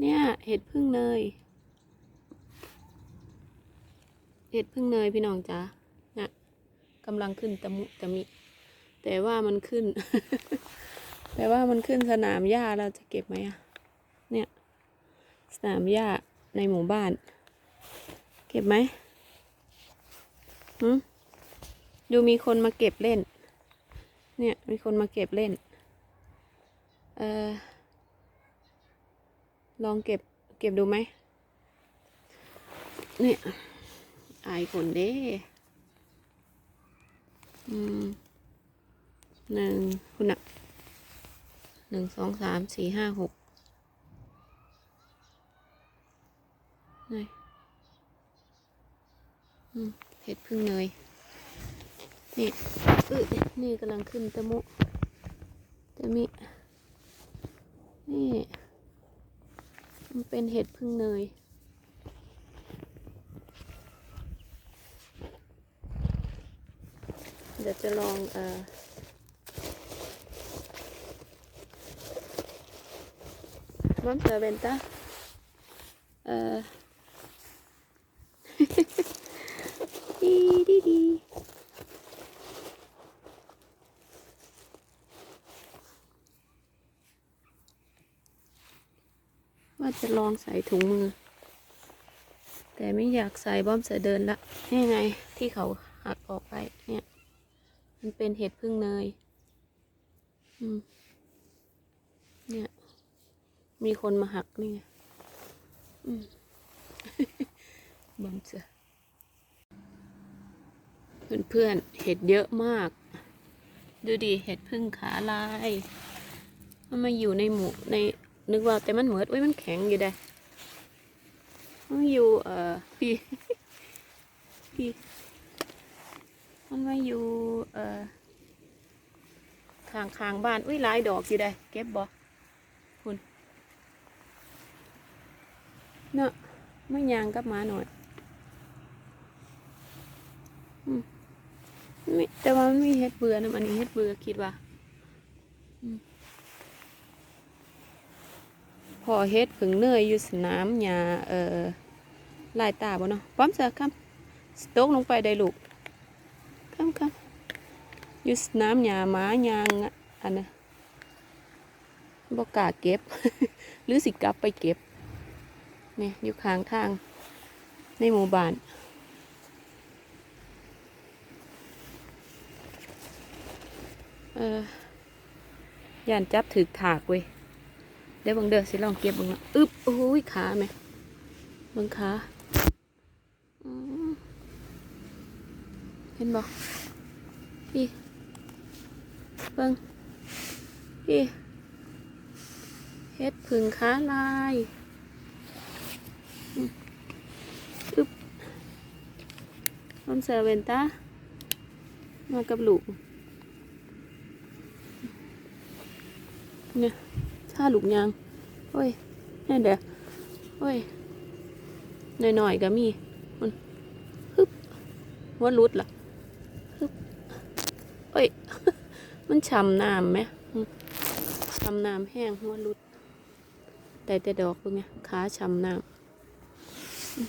เนี่ย เห็ดพึ่งเนย เห็ดพึ่งเนยพี่น้องจ๋าเนี่ยกำลังขึ้นตะมุตะมิ แต่ว่ามันขึ้น แต่ว่ามันขึ้นสนามหญ้าเราจะเก็บไหมอะเนี่ย สนามหญ้าในหมู่บ้าน เก็บไหมหืดูมีคนมาเก็บเล่น เนี่ย มีคนมาเก็บเล่น เออ ลองเก็บเก็บดูไหมเนี่ยอายคนเด้อืมหนึ่งคุณอะหนึ่งสองสามสี่ห้าหกนี่เห็ดพึ่งเนยนี่เอ้ยนี่กำลังขึ้นตะมุตะมินี่ มันเป็นเห็ดพึ่งเนย เดี๋ยวจะลองเอ่อมันเซอร์เบนต้าเอ่อ ดีดีดีว่า จะลองใส่ถุงมือ แต่ไม่อยากใส่บอมเสือเดินละนี่ไงที่เขาหักออกไปเนี่ย มันเป็นเห็ดพึ่งเนยอืมเนี่ย มีคนมาหักนี่ไงอืมบอมเสือเพื่อนๆเห็ดเยอะมาก ดูดิเห็ดพึ่งขาลายมันมาอยู่ในหมู่ใน นึกว่าแต่มันเหมือดเว้ยมันแข็งอยู่ได้มันอยู่เอ่อพี่พี่มันมาอยู่เอ่อข้างข้างบ้านอุ้ยหลายดอกอยู่ได้เก็บบ่คุณเนาะไม่ยางกับมาหน่อยอืมแต่ว่ามันมีเฮ็ดเบื่อนะอันนี้เฮ็ดเบื่อคิดว่า อืม พอเฮ็ดผึ่งเนยอยู่สนามหญ้าเอ่อลายตาบ่เนาะป้อมเสือครับสโต๊กลงไปได้ลูกครับครับอยู่สนามหญ้าหมายางอะอันน่ะบกล้าเก็บ หรือสิกลับไปเก็บเนี่ยอยู่ข้างทางในหมู่บ้านเออย่านจับถือถากเว้ย เดี๋ยวบังเด้อสิลองเก็บบังละอึบโอ้ยขาไหมบังขาเห็นบ่พี่เบิ่งพี่เฮ็ดผึ่งขาลายอืมอึบต้นเซเวนตามากับลูกเนี่ย ถ้าลูกยางโอ้ยนี่นเด้อโอ้ยหน่อยๆก็มีมันฮึบหัว่ารุดล่ะเอ้ย มันฉ่ำน้ำไหมอืมฉ่ำน้ำแห้งหัวรุด แต่แต่ดอกเป็นไงขาฉ่ำน้ำอืม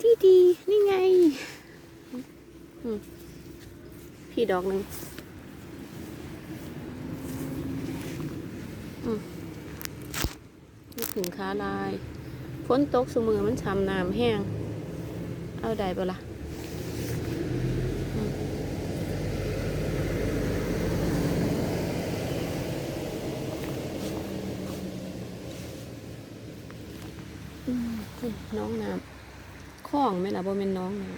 ดีดีนี่ไง พี่ดอกหนึ่งอืม นึกถึงขาลายฝนตกสมือมันฉ่ำน้ำแห้ง เอาได้ปะล่ะน้องน้ำคลองไหมล่ะบ่เป็นน้องน้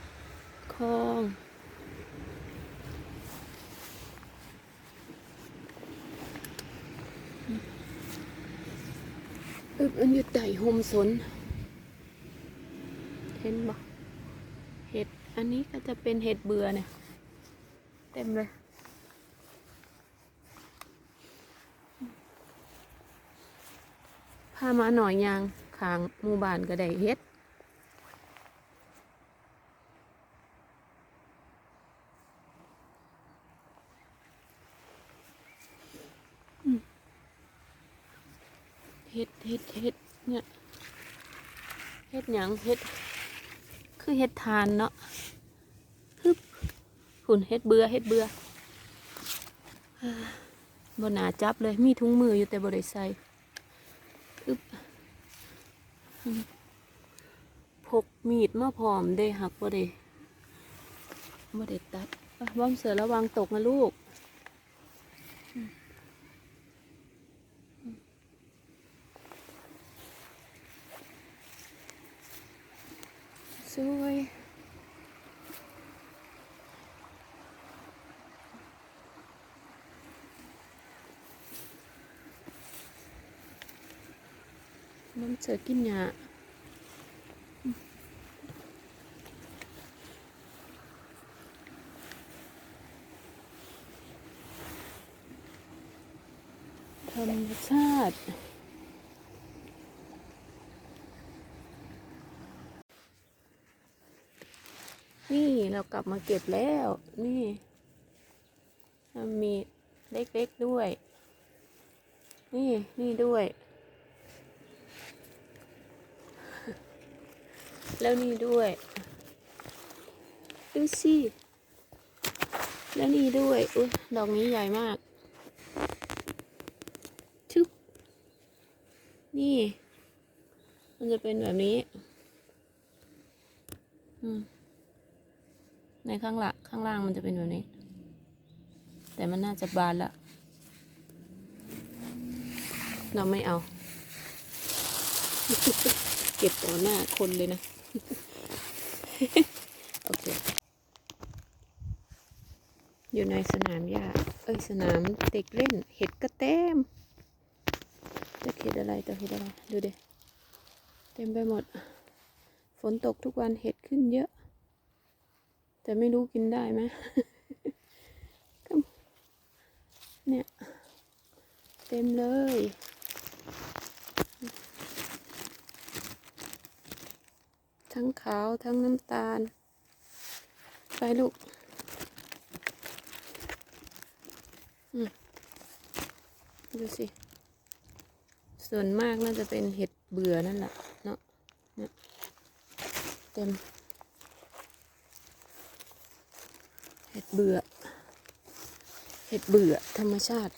ำคลอง อึบอันอยู่ใต้โฮมสน เห็นบ่เห็ด อันนี้ก็จะเป็นเห็ดเบื่อเนี่ย เต็มเลย พามาหน่อยยางขางหมู่บ้านก็ได้เห็ด เฮ็ดเห็ดเห็ดเนี่ยเห็ดหยังเห็ด คือเห็ดทานเนาะฮึบหุ่นเห็ดเบื่อเห็ดเบื่อบนหนาจับเลยมีถุงมืออยู่แต่บริใส่อึบพกมีดมาพร้อมได้หักบ่ได้บ่ได้ตัดอะว่อมเสือระวังตกนะลูก สวยน้ำเสือกินหญ้าธรรมชาติ นี่เรากลับมาเก็บแล้ว นี่มันมีเล็กๆด้วย นี่นี่ด้วย แล้วนี่ด้วย ดูสิแล้วนี่ด้วย อุ้ยดอกนี้ใหญ่มากชึบนี่ มันจะเป็นแบบนี้ อืม ในข้างหลังข้างล่างมันจะเป็นแบบนี้ แต่มันน่าจะบานละเราไม่เอา เก็บต่อหน้าคนเลยนะ โอเค อยู่ในสนามหญ้า เอ้ย สนามเด็กเล่น เห็ดก็เต็มจะเห็ดอะไรแต่เห็ดอะไร ดูเดิเต็มไปหมด ฝนตกทุกวันเห็ดขึ้นเยอะ แต่ไม่รู้กินได้ไหมเนี่ย เต็มเลย ทั้งขาวทั้งน้ำตาล ไปลูกดูสิ ส่วนมากน่าจะเป็นเห็ดเบื่อนั่นแหละเนาะเนี่ยเต็ม เห็ดเบื่อ เห็ดเบื่อธรรมชาติ